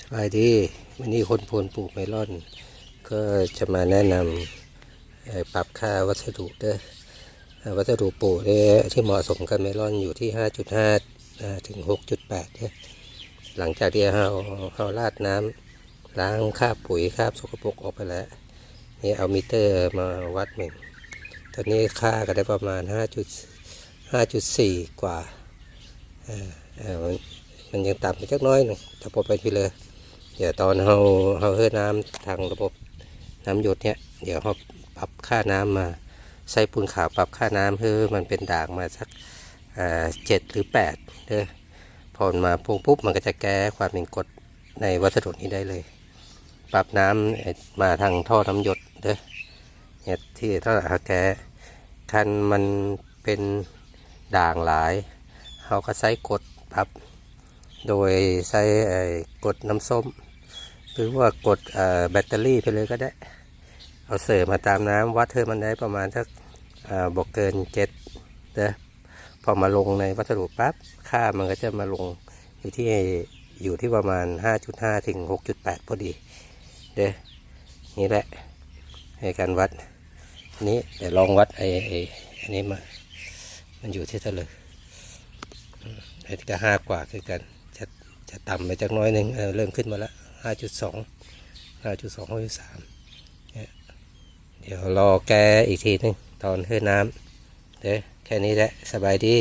สบายดีวันนี้คนพลปลูกเมลอน ก็จะมาแนะนำปรับค่าวัสดุเด้อวัสดุปลูกเนี่ยที่เหมาะสมกับเมลอนอยู่ที่ 5.5 ถึง 6.8เนี่ยหลังจากที่เราเราราดน้ำล้างคราบปุ๋ยคราบสกปรกออกไปแล้วนี่เอามิเตอร์มาวัดหนึ่งตอนนี้ค่าก็ได้ประมาณ5.5.4กว่าอ่อเอ่อ มันยังต่ำไปจักน้อยหนึงถ้าพอไปที่เลยเดี๋ยวตอนเราเราเฮือน้ำทางระบบน้ำหยดเนี่ยเดี๋ยวเราปรับค่าน้ำมาใส่ปูนขาวปรับค่าน้ำเพื่อมันเป็นด่างมาสักเจ็ดหรือแปดเด้อพอมันมาปุ๊บปุ๊บมันก็จะแก้ความเป็นกรดในวัสดุนี้ได้เลย ปรับน้ำมาทางท่อน้ำหยดเด้อเนี่ยที่ถ้าหากแกคันมันเป็นด่างหลายเราก็ใช้กดปรับ โดยใช้กดน้ำส้ม หรือว่ากดแบตเตอรี่ไปเลยก็ได้ เอาเสริมมาตามน้ำวัดเธอมันได้ประมาณสักบอกเกินเจ็ดเด้อพอมาลงในวัสดุปั๊บค่ามันก็จะมาลงอยู่ที่อยู่ที่ประมาณ 5.5 ถึง 6.8 พอดี เด้อนี่แหละในการวัดนี้เดี๋ยวลองวัดไอ้ไอ้อันนี้มา มันอยู่ที่เท่าไหร่ไอ้ที่ก็ห้ากว่าคือกัน จะจะต่ำไปจากน้อยหนึ่งเเริ่มขึ้นมาละห้าจุดสองห้าจุดสองห้าจุดสามเดี๋ยวรอแกอีกทีหนึงตอนขึ้นน้ำเด้อแค่นี้แหละสบายดี